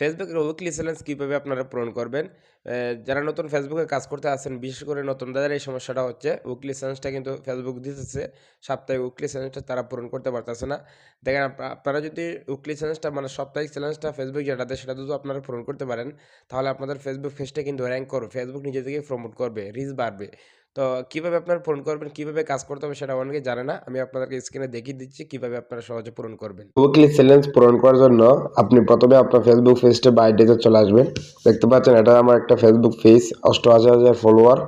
ফেসবুকের weekly challenge কীভাবে আপনারা পূরণ করবেন? যারা নতুন ফেসবুকে কাজ করতে আছেন বিশেষ করে নতুনদের এই সমস্যাটা হচ্ছে উইকলি চ্যালেঞ্জটা কিন্তু ফেসবুক দিতেছে, সাপ্তাহিক উইকলি চ্যালেঞ্জটা তারা পূরণ করতে পারতেছে না। দেখেন আপনারা যদি উইকলি চ্যালেঞ্জটা মানে সাপ্তাহিক চ্যালেঞ্জটা ফেসবুক যেটা দেয়, সেটা যদি আপনারা পূরণ করতে পারেন, তাহলে আপনাদের ফেসবুক পেজটা কিন্তু র্যাঙ্ক করবে। ফেসবুক নিজে থেকে প্রমোট করবে রিচ বাড়বে। তো কীভাবে আপনারা পূরণ করবেন, কীভাবে কাজ করতে হবে সেটা অনেকে জানে না। আমি আপনাদেরকে স্ক্রিনে দেখিয়ে দিচ্ছি কীভাবে আপনারা সহজে পূরণ করবেন। উইকলি চ্যালেঞ্জ পূরণ করার জন্য আপনি প্রথমে আপনার ফেসবুক পেজটা বা আইডিতে চলে আসবেন। দেখতে পাচ্ছেন এটা আমার একটা ফেসবুক পেজ অষ্টআশি হাজার ফলোয়ার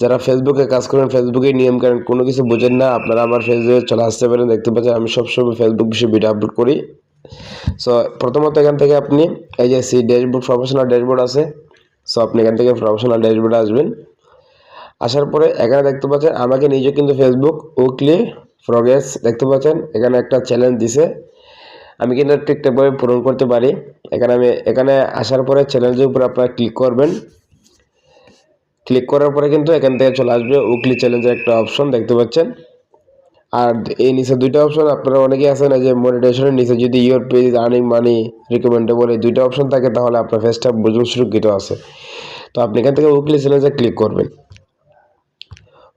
যারা ফেসবুকে কাজ করেন ফেসবুকে নিয়ম কারণ কোনো কিছু বোঝেন না, আপনারা আমার ফেসে চলে আসতে পারেন। দেখতে পাচ্ছেন আমি সবসময় ফেসবুক বিষয়ে ভিডিও আপলোড করি। সো প্রথমত এখান থেকে আপনি এই যে সি ড্যাশবোর্ড প্রফেশনাল ড্যাশবোর্ড আছে। সো আপনি এখান থেকে প্রফেশনাল ড্যাশবোর্ডে আসবেন। আসার পরে এখানে দেখতে পাচ্ছেন, আমাকে নিজে কিন্তু ফেসবুক উইকলি প্রোগ্রেস দেখতে পাচ্ছেন। এখানে একটা চ্যালেঞ্জ দিছে। আমি কিন্তু ঠিকঠাকভাবে পূরণ করতে পারি। এখানে আমি, এখানে আসার পরে চ্যালেঞ্জের উপরে আপনারা ক্লিক করবেন। ক্লিক করার পরে কিন্তু এখান থেকে চলে আসবে উইকলি চ্যালেঞ্জের একটা অপশন দেখতে পাচ্ছেন। আর এই নিচে দুইটা অপশন আপনারা অনেকেই আছেন যে মনিটাইজেশনের নিচে যদি your page earning money recommendable এই দুইটা অপশন থাকে, তাহলে আপনার ফেসটা বুঝুন সুরক্ষিত আছে। তো আপনি এখান থেকে উইকলি চ্যালেঞ্জে ক্লিক করবেন।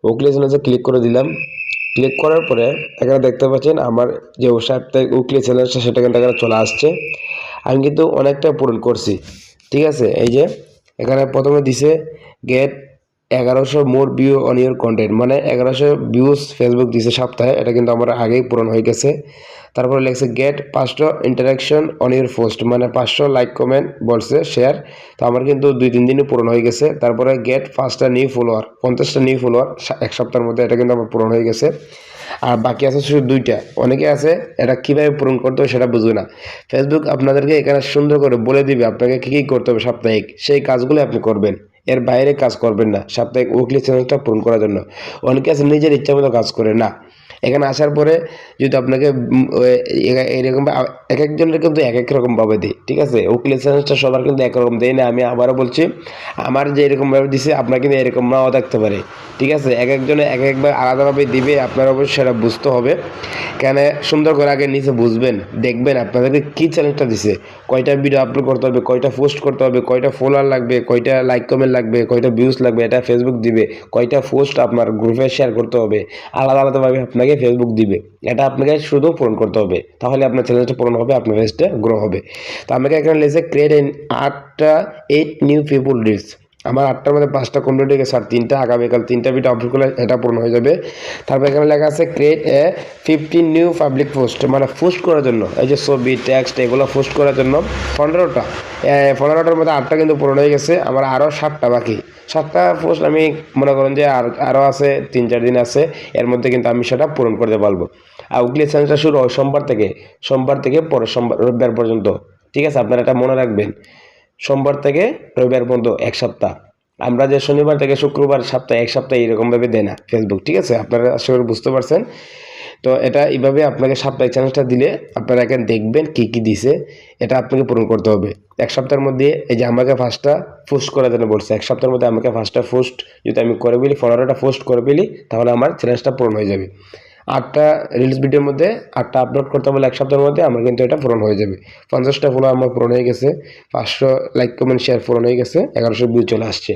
উইকলি চ্যালেঞ্জে ক্লিক করে দিলাম। ক্লিক করার পরে এখানে দেখতে পাচ্ছেন আমার যে সাপ্তাহিক উকলি চ্যালেঞ্জটা সেটা কিন্তু এখানে চলে আসছে। আমি কিন্তু অনেকটা পূরণ করছি। ঠিক আছে? এই যে এখানে প্রথমে দিছে গেট এগারোশো more view on your content মানে এগারোশো ভিউজ ফেসবুক দিছে সপ্তাহে, এটা কিন্তু আমার আগেই পূরণ হয়ে গেছে। তারপরে লেগেছে গেট পাঁচশো ইন্টারাকশন অন ইউর পোস্ট মানে পাঁচশো লাইক কমেন্ট বলছে শেয়ার তো আমার কিন্তু দুই, তিন দিনই পূরণ হয়ে গেছে। তারপরে গেট পাঁচটা নিউ ফলোয়ার পঞ্চাশটা নিউ ফলোয়ার এক সপ্তাহের মধ্যে এটা কিন্তু আমার পূরণ হয়ে গেছে। আর বাকি আছে শুধু দুইটা। অনেকে আছে, এটা কীভাবে পূরণ করতে হবে সেটা বুঝবে না। ফেসবুক আপনাদেরকে এখানে সুন্দর করে বলে দিবে আপনাকে কী কী করতে হবে সাপ্তাহিক, সেই কাজগুলো আপনি করবেন। এর বাইরে কাজ করবেন না। সাপ্তাহিক উইকলি চ্যালেঞ্জটা পূরণ করার জন্য। অনেকে আছে নিজের ইচ্ছা মতো কাজ করে, না। এখানে আসার পরে যদি আপনাকে এরকম এক একজনের কিন্তু এক এক রকম ভাবে দিই ঠিক আছে? উকিল চ্যালেঞ্জটা সবার কিন্তু একরকম দেয়। না, আমি আবারও বলছি, আমার যে এরকম ভাবে দিছে, আপনার কিন্তু এরকম নাও থাকতে পারে, ঠিক আছে? এক একজনে এক একবার আলাদাভাবে দিবে, আপনার অবশ্যই সেটা বুঝতে হবে। কেন, সুন্দর করে আগে নিচে বুঝবেন, দেখবেন আপনাদেরকে কী চ্যালেঞ্জটা দিছে। কয়টা ভিডিও আপলোড করতে হবে, কয়টা পোস্ট করতে হবে, কয়টা ফলোয়ার লাগবে, কয়টা লাইক কমেন্ট লাগবে, কয়টা ভিউজ লাগবে, এটা ফেসবুক দিবে। কয়টা পোস্ট আপনার গ্রুপে শেয়ার করতে হবে। আলাদা আলাদাভাবে আপনাকে ফেসবুক দিবে। এটা আপনাকে শুধু পূরণ করতে হবে। তাহলে আপনার চ্যালেঞ্জটা পূরণ হবে, আপনার পেজটা গ্রো হবে। তো আমাকে এখানে লেগেছে ক্রিয়েট এন আটটা এইট নিউ পিপুল রিলস আমার আটটার মধ্যে পাঁচটা কমপ্লিট হয়ে গেছে, আর তিনটা আগামীকাল, তিনটা ভিডিও আপলোড করলে এটা পূরণ হয়ে যাবে। তারপর এখানে লেখা আছে create a fifteen new public post মানে পোস্ট করার জন্য, এই যে ছবি টেক্সট এগুলো পোস্ট করার জন্য। পনেরোটা পনেরোটার মধ্যে আটটা কিন্তু পূরণ হয়ে গেছে, আমার আরও সাতটা বাকি। সাতটা পোস্ট আমি মনে করেন যে আর আরও আছে, তিন চার দিন আছে, এর মধ্যে কিন্তু আমি সেটা পূরণ করতে পারব আর উইকলি চ্যালেঞ্জটা শুরু হয় সোমবার থেকে সোমবার থেকে পরের সোমবার, রবিবার পর্যন্ত। ঠিক আছে, আপনারা এটা মনে রাখবেন। সোমবার থেকে রবিবার পর্যন্ত এক সপ্তাহ। আমরা যে শনিবার থেকে শুক্রবার সপ্তাহে এক সপ্তাহে এরকমভাবে দেয় না ফেসবুক ঠিক আছে? আপনারা আশা করি বুঝতে পারছেন। তো এটা এইভাবে আপনাকে সাপ্তাহিক চ্যালেঞ্জটা দিলে আপনারা এখানে দেখবেন কী কী দিছে, এটা আপনাকে পূরণ করতে হবে। এক সপ্তাহের মধ্যে এই যে আমাকে ফার্স্টটা পোস্ট করার জন্য বলছে, এক সপ্তাহের মধ্যে আমাকে ফার্স্টটা পোস্ট যদি আমি করে ফেলি ফলোয়ারটা পোস্ট করে ফেলি, তাহলে আমার চ্যালেঞ্জটা পূরণ হয়ে যাবে। আটটা রিলস ভিডিওর মধ্যে আটটা আপলোড করতে বলে এক সপ্তাহের মধ্যে আমার কিন্তু এটা পূরণ হয়ে যাবে। পঞ্চাশটা ফলো আমার পূরণ হয়ে গেছে, পাঁচশো লাইক কমেন্ট শেয়ার পূরণ হয়ে গেছে, এগারোশো ভিউ চলে আসছে।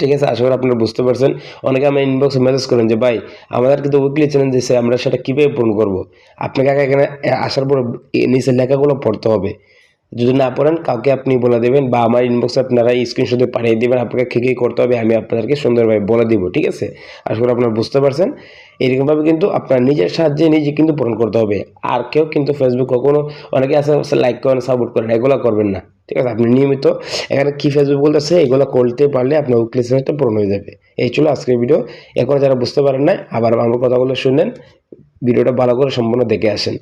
ঠিক আছে, আশা করি আপনারা বুঝতে পারছেন। অনেকে আমার ইনবক্সে মেসেজ করেন যে, ভাই, আমাদের কিন্তু উইকলি চ্যালেঞ্জ দিচ্ছে আমরা সেটা কীভাবে পূরণ করব? আপনাকে আগে এখানে আসার পর নিচের লেখাগুলো পড়তে হবে। যদি না পড়েন, কাউকে আপনি বলে দেবেন বা আমার ইনবক্সে আপনারা স্ক্রিনশটে পাঠিয়ে দেবেন, আপনাকে কী কী করতে হবে আমি আপনাদেরকে সুন্দরভাবে বলে দেবো, ঠিক আছে? আশা করি আপনারা বুঝতে পারছেন। এরকমভাবে কিন্তু আপনার নিজের সাহায্যে নিজে কিন্তু পূরণ করতে হবে। আর কেউ কিন্তু ফেসবুক কখনো, অনেকে আছে লাইক করেন সাপোর্ট করেন, এগুলো করবেন না। ঠিক আছে? আপনি নিয়মিত এখানে কী ফেসবুক বলতেছে, এগুলো করতে পারলে আপনার উইকলি পূরণ হয়ে যাবে। এই ছিল আজকের ভিডিও এখন যারা বুঝতে পারেন না আবার আমার কথাগুলো শুনেন, ভিডিওটা ভালো করে সম্পূর্ণ দেখে আসেন।